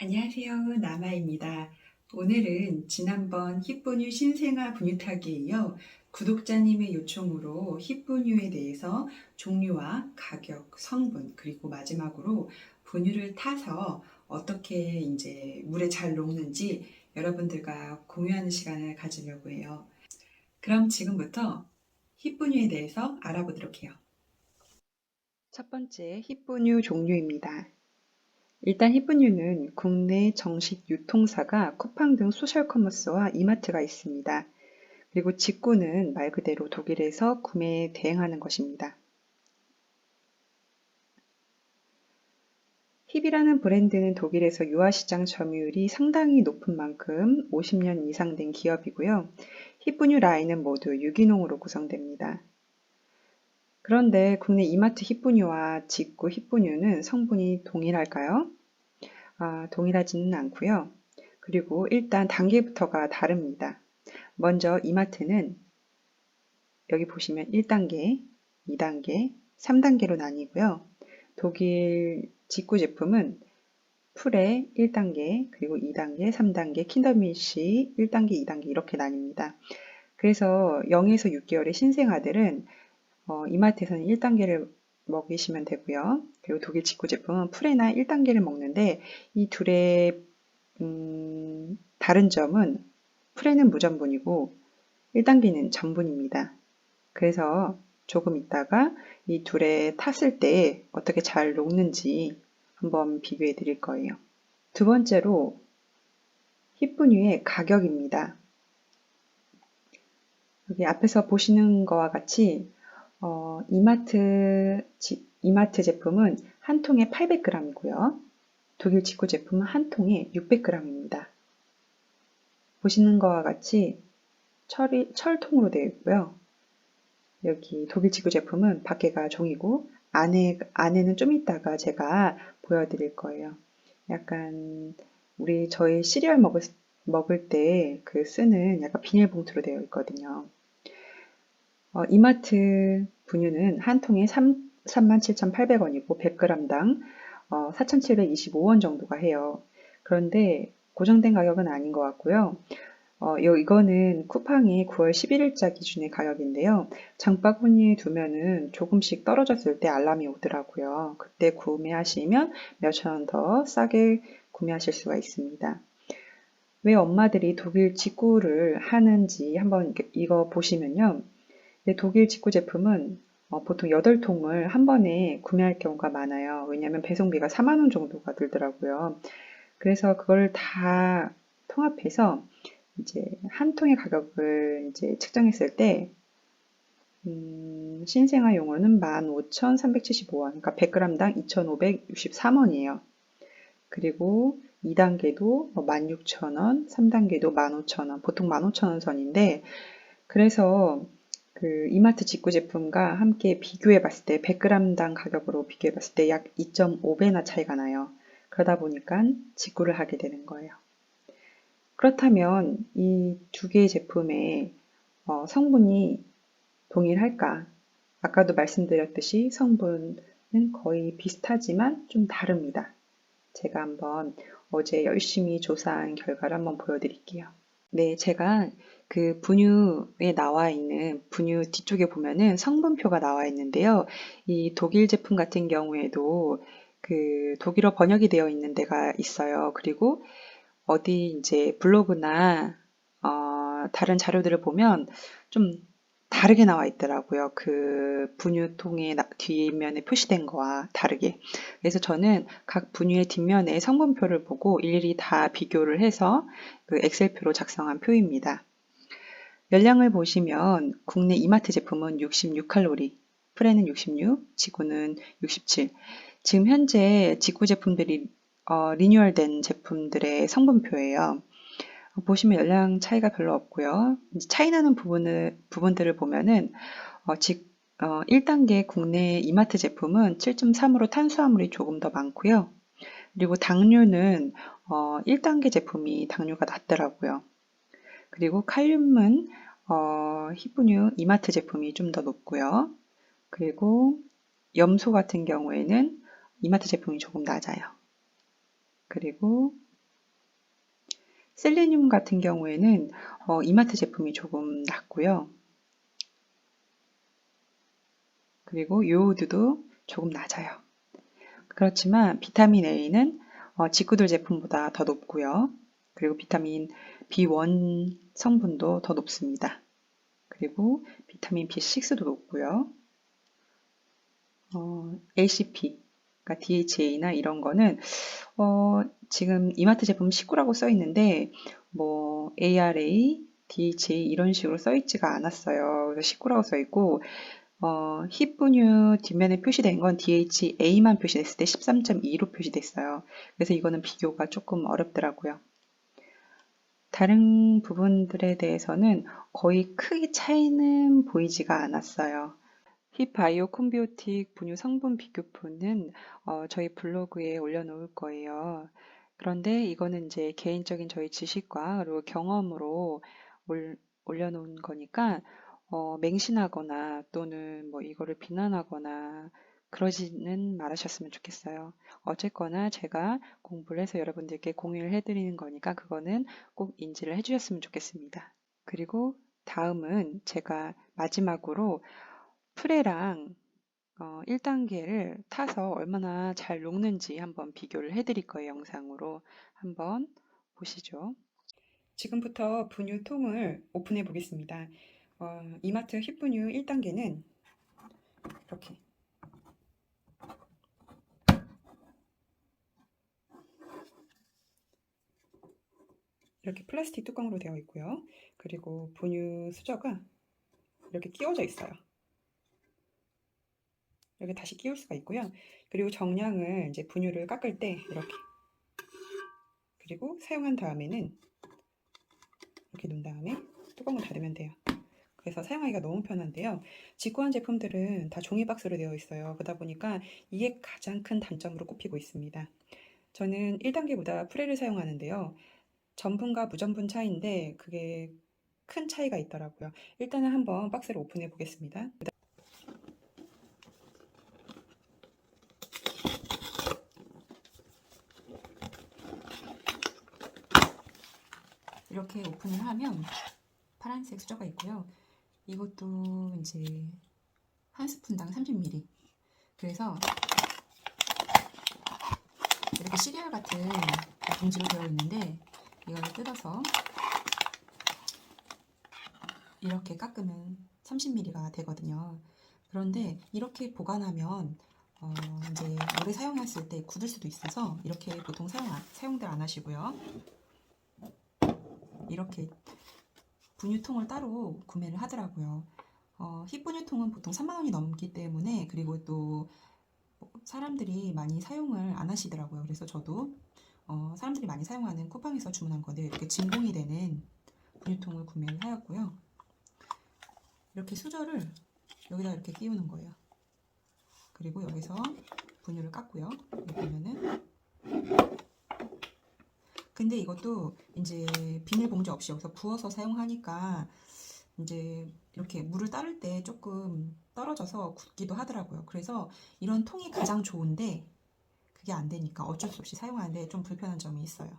안녕하세요. 나마입니다. 오늘은 지난번 힙분유 신생아 분유타기에 이어 구독자님의 요청으로 힙분유에 대해서 종류와 가격, 성분, 그리고 마지막으로 분유를 타서 어떻게 이제 물에 잘 녹는지 여러분들과 공유하는 시간을 가지려고 해요. 그럼 지금부터 힙분유에 대해서 알아보도록 해요. 첫 번째 힙분유 종류입니다. 일단 힙분유는 국내 정식 유통사가 쿠팡 등 소셜 커머스와 이마트가 있습니다. 그리고 직구는 말 그대로 독일에서 구매에 대행하는 것입니다. 힙이라는 브랜드는 독일에서 유아시장 점유율이 상당히 높은 만큼 50년 이상 된 기업이고요. 힙분유 라인은 모두 유기농으로 구성됩니다. 그런데 국내 이마트 힙분유와 직구 힙분유는 성분이 동일할까요? 아, 동일하지는 않고요. 그리고 일단 단계부터가 다릅니다. 먼저 이마트는 여기 보시면 1단계, 2단계, 3단계로 나뉘고요. 독일 직구 제품은 풀에 1단계, 그리고 2단계, 3단계, 킨더밀시 1단계, 2단계 이렇게 나뉩니다. 그래서 0에서 6개월의 신생아들은 어, 이마트에서는 1단계를 먹이시면 되고요. 그리고 독일 직구 제품은 풀에나 1단계를 먹는데 이 둘의 음, 다른 점은 풀에는 무전분이고 1단계는 전분입니다. 그래서 조금 있다가 이 둘의 탔을 때 어떻게 잘 녹는지 한번 비교해 드릴 거예요. 두 번째로 힙분유의 가격입니다. 여기 앞에서 보시는 것과 같이 어, 이마트, 지, 이마트 제품은 한 통에 800g이고요. 독일 직구 제품은 한 통에 600g입니다. 보시는 것과 같이 철이, 철통으로 되어 있고요. 여기 독일 직구 제품은 밖에가 종이고 안에, 안에는 좀 이따가 제가 보여드릴 거예요. 약간 우리 저희 시리얼 먹을, 먹을 때 그 쓰는 약간 비닐봉투로 되어 있거든요. 어, 이마트 분유는 한 통에 3, 37,800원이고 100g당 어, 4,725원 정도가 해요. 그런데 고정된 가격은 아닌 것 같고요. 어, 이거는 쿠팡이 9월 11일자 기준의 가격인데요. 장바구니에 두면은 조금씩 떨어졌을 때 알람이 오더라고요. 그때 구매하시면 몇천 원 더 싸게 구매하실 수가 있습니다. 왜 엄마들이 독일 직구를 하는지 한번 이거 보시면요. 독일 직구 제품은 어, 보통 8통을 한 번에 구매할 경우가 많아요. 왜냐하면 배송비가 4만원 정도가 들더라고요. 그래서 그걸 다 통합해서 이제 한 통의 가격을 이제 측정했을 때 음, 신생아용으로는 15,375원, 그러니까 100g당 2,563원이에요. 그리고 2단계도 16,000원, 3단계도 15,000원, 보통 15,000원 선인데 그래서 그 이마트 직구 제품과 함께 비교해 봤을 때 100g당 가격으로 비교해 봤을 때 약 2.5배나 차이가 나요. 그러다 보니까 직구를 하게 되는 거예요. 그렇다면 이 두 개의 제품의 어, 성분이 동일할까? 아까도 말씀드렸듯이 성분은 거의 비슷하지만 좀 다릅니다. 제가 한번 어제 열심히 조사한 결과를 한번 보여드릴게요. 네, 제가 그 분유에 나와 있는 분유 뒤쪽에 보면은 성분표가 나와 있는데요. 이 독일 제품 같은 경우에도 그 독일어 번역이 되어 있는 데가 있어요. 그리고 어디 이제 블로그나 어, 다른 자료들을 보면 좀 다르게 나와 있더라고요. 그 분유통의 뒷면에 표시된 거와 다르게. 그래서 저는 각 분유의 뒷면에 성분표를 보고 일일이 다 비교를 해서 그 엑셀표로 작성한 표입니다. 열량을 보시면 국내 이마트 제품은 66칼로리, 프레는 66, 지구는 67. 지금 현재 직구 제품들이 어, 리뉴얼된 제품들의 성분표예요. 보시면 열량 차이가 별로 없고요. 차이 나는 부분을, 부분들을 보면은 어, 즉 어, 1단계 국내 이마트 제품은 7.3으로 탄수화물이 조금 더 많고요. 그리고 당류는 어, 1단계 제품이 당류가 낮더라고요. 그리고 칼륨은 어, 히브뉴 이마트 제품이 좀 더 높고요. 그리고 염소 같은 경우에는 이마트 제품이 조금 낮아요. 그리고 셀레늄 같은 경우에는 어, 이마트 제품이 조금 낫고요. 그리고 요오드도 조금 낮아요. 그렇지만 비타민 A는 어, 직구들 제품보다 더 높고요. 그리고 비타민 B1 성분도 더 높습니다. 그리고 비타민 B6도 높고요. 어, ACP, 그러니까 DHA나 이런 거는 어, 지금 이마트 제품 19라고 써 있는데 뭐 ARA, DHA 이런 식으로 써 있지가 않았어요. 그래서 19라고 써 있고 어, 힙 분유 뒷면에 표시된 건 DHA만 표시됐을 때 13.2로 표시됐어요. 그래서 이거는 비교가 조금 어렵더라고요. 다른 부분들에 대해서는 거의 크게 차이는 보이지가 않았어요. 힙바이오 콤비오틱 분유 성분 비교표는 어, 저희 블로그에 올려놓을 거예요. 그런데 이거는 이제 개인적인 저희 지식과 그리고 경험으로 올, 올려놓은 거니까 어, 맹신하거나 또는 뭐 이거를 비난하거나 그러지는 말하셨으면 좋겠어요. 어쨌거나 제가 공부를 해서 여러분들께 공유를 해드리는 거니까 그거는 꼭 인지를 해주셨으면 좋겠습니다. 그리고 다음은 제가 마지막으로 프레랑 어, 1단계를 타서 얼마나 잘 녹는지 한번 비교를 해드릴 거예요. 영상으로 한번 보시죠. 지금부터 분유통을 오픈해 보겠습니다. 어, 이마트 힙분유 1단계는 이렇게 이렇게 플라스틱 뚜껑으로 되어 있고요. 그리고 분유 수저가 이렇게 끼워져 있어요. 이렇게 다시 끼울 수가 있고요. 그리고 정량을 이제 분유를 깎을 때 이렇게 그리고 사용한 다음에는 이렇게 놓은 다음에 뚜껑을 닫으면 돼요. 그래서 사용하기가 너무 편한데요. 직구한 제품들은 다 종이 박스로 되어 있어요. 그러다 보니까 이게 가장 큰 단점으로 꼽히고 있습니다. 저는 1단계보다 프레를 사용하는데요. 전분과 무전분 차이인데 그게 큰 차이가 있더라고요. 일단은 한번 박스를 오픈해 보겠습니다. 이렇게 오픈을 하면 파란색 수저가 있고요. 이것도 이제 한 스푼당 30ml. 그래서 이렇게 시리얼 같은 봉지로 되어 있는데 이걸 뜯어서 이렇게 깎으면 30ml가 되거든요. 그런데 이렇게 보관하면 어 이제 오래 사용했을 때 굳을 수도 있어서 이렇게 보통 사용 안, 사용들 안 하시고요. 이렇게 분유통을 따로 구매를 하더라고요. 어, 힙분유통은 보통 3만원이 넘기 때문에 그리고 또 사람들이 많이 사용을 안 하시더라고요. 그래서 저도 어, 사람들이 많이 사용하는 쿠팡에서 주문한 건데 이렇게 진공이 되는 분유통을 구매를 하였고요. 이렇게 수저를 여기다 이렇게 끼우는 거예요. 그리고 여기서 분유를 깎고요. 여기 보면은 근데 이것도 이제 비닐봉지 없이 여기서 부어서 사용하니까 이제 이렇게 물을 따를 때 조금 떨어져서 굳기도 하더라고요. 그래서 이런 통이 가장 좋은데 그게 안 되니까 어쩔 수 없이 사용하는데 좀 불편한 점이 있어요.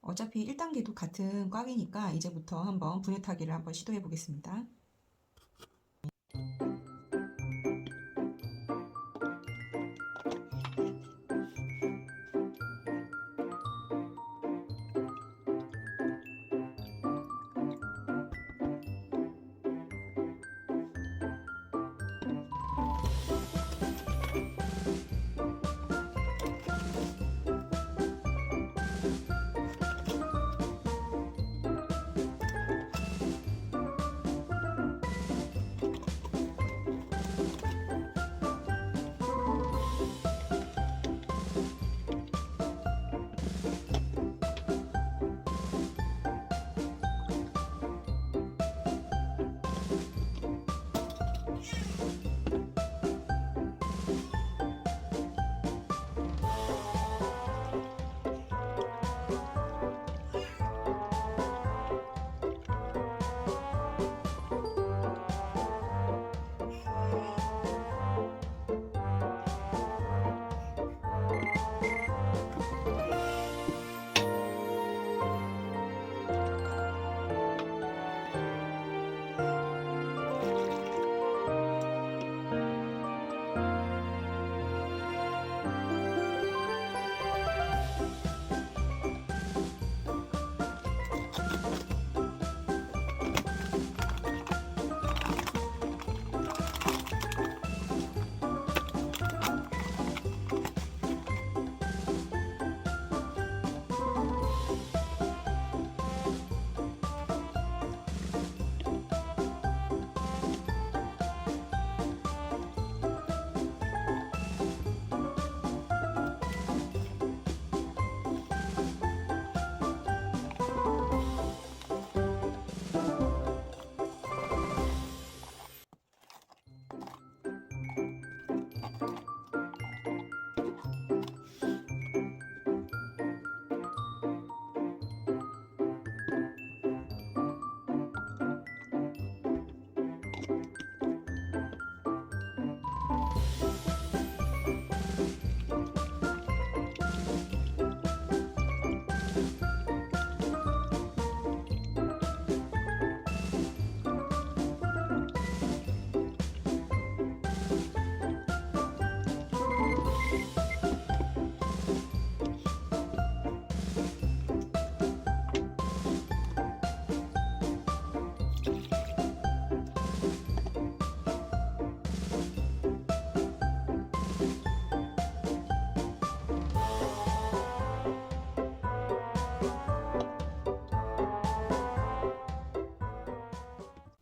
어차피 1단계도 같은 꽉이니까 이제부터 한번 분유 타기를 한번 시도해 보겠습니다.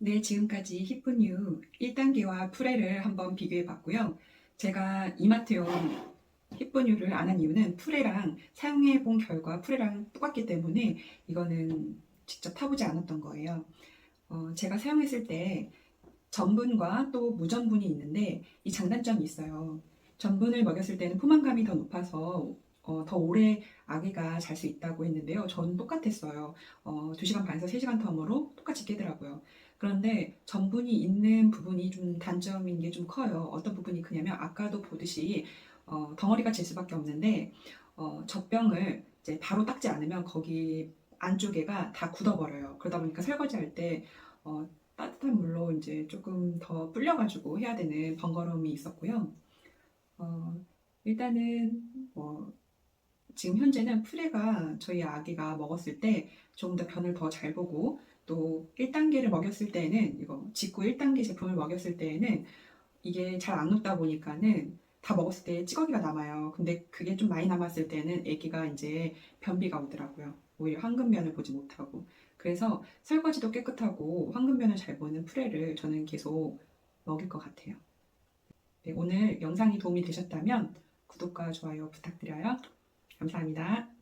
네, 지금까지 히프뉴 1단계와 프레를 한번 비교해 봤고요. 제가 이마트용 히프뉴를 안 한 이유는 프레랑 사용해 본 결과 프레랑 똑같기 때문에 이거는 직접 타보지 않았던 거예요. 어, 제가 사용했을 때 전분과 또 무전분이 있는데 이 장단점이 있어요. 전분을 먹였을 때는 포만감이 더 높아서 어, 더 오래 아기가 잘 수 있다고 했는데요. 저는 똑같았어요. 어, 2시간 반에서 3시간 텀으로 똑같이 깨더라고요. 그런데 전분이 있는 부분이 좀 단점인 게 좀 커요. 어떤 부분이 크냐면 아까도 보듯이 어, 덩어리가 질 수밖에 없는데 어, 젖병을 이제 바로 닦지 않으면 거기 안쪽에가 다 굳어버려요. 그러다 보니까 설거지할 때 어, 따뜻한 물로 이제 조금 더 불려가지고 해야 되는 번거로움이 있었고요. 어, 일단은 뭐 지금 현재는 프레가 저희 아기가 먹었을 때 조금 더 변을 더 잘 보고 또 1단계를 먹였을 때에는 이거 직구 1단계 제품을 먹였을 때에는 이게 잘 안 녹다 보니까는 다 먹었을 때 찌꺼기가 남아요. 근데 그게 좀 많이 남았을 때는 아기가 이제 변비가 오더라고요. 오히려 황금변을 보지 못하고. 그래서 설거지도 깨끗하고 황금변을 잘 보는 프레를 저는 계속 먹일 것 같아요. 네, 오늘 영상이 도움이 되셨다면 구독과 좋아요 부탁드려요. 감사합니다.